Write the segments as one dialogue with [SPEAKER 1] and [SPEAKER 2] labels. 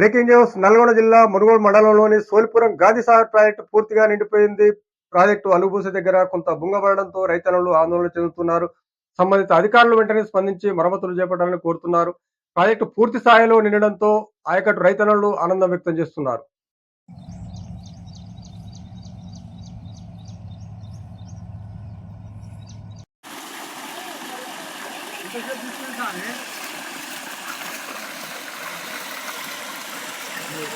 [SPEAKER 1] Breaking news Nalgonda జిల్లా మునుగోడు మండలంలోని Solipuram గాంధీసాగర్ project పూర్తిగా నిండిపోయింది. ప్రాజెక్టు అలుబూస దగ్గర కొంత బుంగబడడంతో రైతన్నులు ఆందోళన చెందుతున్నారు. సంబంధిత అధికారులు వెంటనే స్పందించి మరమ్మతులు చేపట్టాలని కోరుతున్నారు. ప్రాజెక్టు పూర్తి స్థాయిలో నిండడంతో ఆయకట్టు రైతన్నులు ఆనందం వ్యక్తం చేస్తున్నారు. Thank you.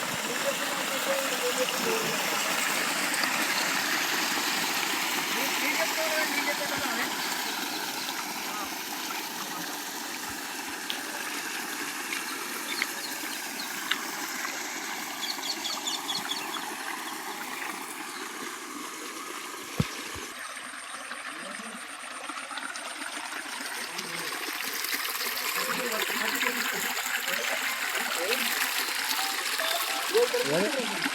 [SPEAKER 1] Gracias.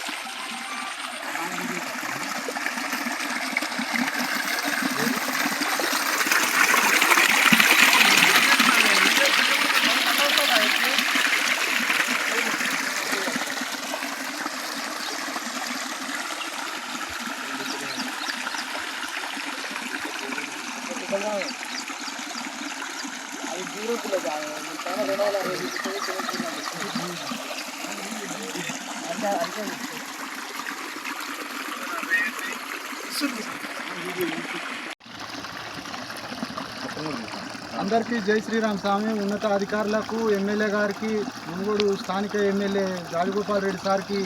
[SPEAKER 2] అందరికీ జై శ్రీరామ్ స్వామి. ఉన్నత అధికారులకు ఎమ్మెల్యే గారికి మునుగోడు స్థానిక ఎమ్మెల్యే రాజగోపాల్ రెడ్డి సార్కి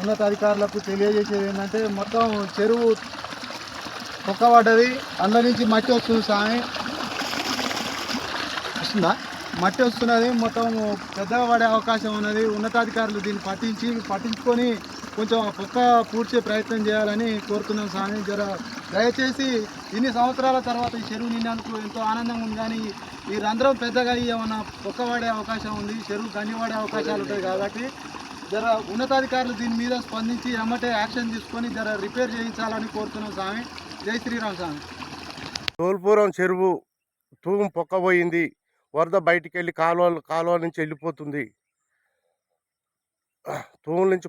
[SPEAKER 2] ఉన్నత అధికారులకు తెలియజేసేది ఏంటంటే మొత్తం చెరువు తొక్కబడ్డది. అందరి నుంచి మట్టి వస్తుంది స్వామి. వస్తుందా? మట్టి వస్తున్నది. మొత్తం పెద్దగా పడే అవకాశం ఉన్నది. ఉన్నతాధికారులు దీన్ని పట్టించి పట్టించుకొని కొంచెం ఆ పూడ్చే ప్రయత్నం చేయాలని కోరుతున్నాం స్వామి. జర దయచేసి ఇన్ని సంవత్సరాల తర్వాత ఈ చెరువు నిండినందుకు ఎంతో ఆనందంగా ఉంది. కానీ ఈ రంధ్రం పెద్దగా ఏమన్నా పొక్క పడే అవకాశం ఉంది. చెరువు గండి వాడే అవకాశాలు ఉంటాయి కాబట్టి జర ఉన్నతాధికారులు దీని మీద స్పందించి ఎమ్మటే యాక్షన్ తీసుకొని జర రిపేర్ చేయించాలని కోరుతున్నాం స్వామి. జై శ్రీరామ్ స్వామి.
[SPEAKER 3] తోల్పురం చెరువు తూము పొక్కబోయింది వరద బయటికి వెళ్ళి కాలువ కాలువ నుంచి వెళ్ళిపోతుంది. తూముల నుంచి